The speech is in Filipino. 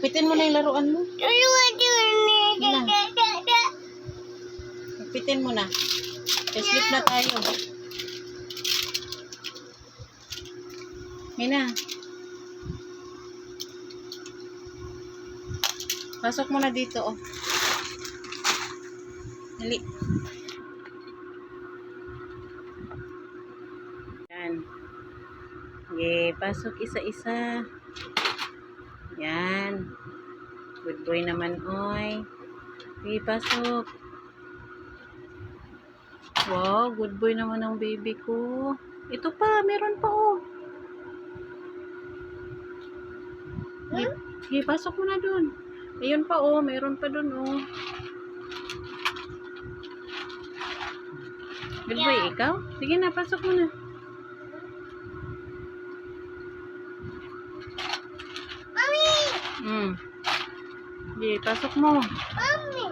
Ligpitin mo na yung laruan mo. Ligpitin mo na. Sleep na tayo. Mina. Pasok mo na dito, oh. Dali. Yan. Okay, pasok isa-isa. Good boy naman, oy. Okay, pasok. Wow, good boy naman ang baby ko. Ito pa, meron pa, oh. Sige, sige, pasok mo na dun. Ayun pa, oh. Meron pa dun, oh. Good boy, ikaw? Sige na, pasok mo na. Hmm. Sige, pasok mo. Mami!